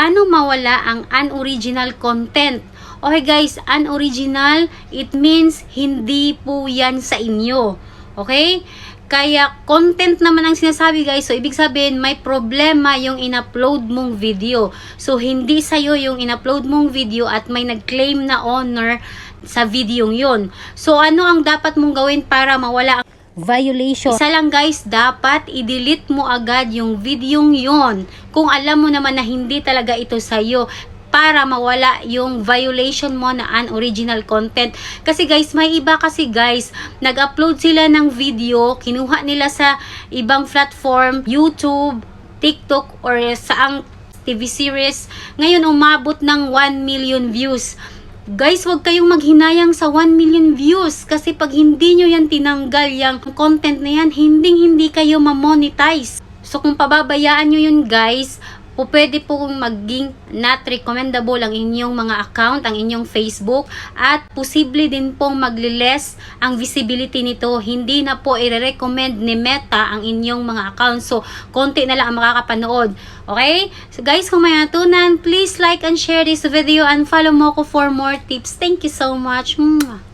paano mawala ang unoriginal content. Okay guys, unoriginal, it means hindi po yan sa inyo. Okay? Kaya content naman ang sinasabi guys. So ibig sabihin may problema yung in-upload mong video. So hindi sa'yo yung in-upload mong video at may nag-claim na owner sa video yon. So ano ang dapat mong gawin para mawala ang violation. Isa lang guys, dapat i-delete mo agad yung videong yon kung alam mo naman na hindi talaga ito sa'yo para mawala yung violation mo na unoriginal content. Kasi guys, may iba kasi guys, nag-upload sila ng video, kinuha nila sa ibang platform, YouTube, TikTok, or saang TV series. Ngayon, umabot ng 1 million views. Guys, wag kayong maghinayang sa 1 million views kasi pag hindi nyo yan tinanggal yung content na yan, hindi hindi kayo ma-monetize. So kung pababayaan nyo yun guys, po pwede po maging not recommendable ang inyong mga account, ang inyong Facebook at posible din pong magliles ang visibility nito. Hindi na po i-recommend ni Meta ang inyong mga account. So, konti na lang ang makakapanood. Okay? So guys, kung may natunan, please like and share this video and follow mo ko for more tips. Thank you so much. Mwah.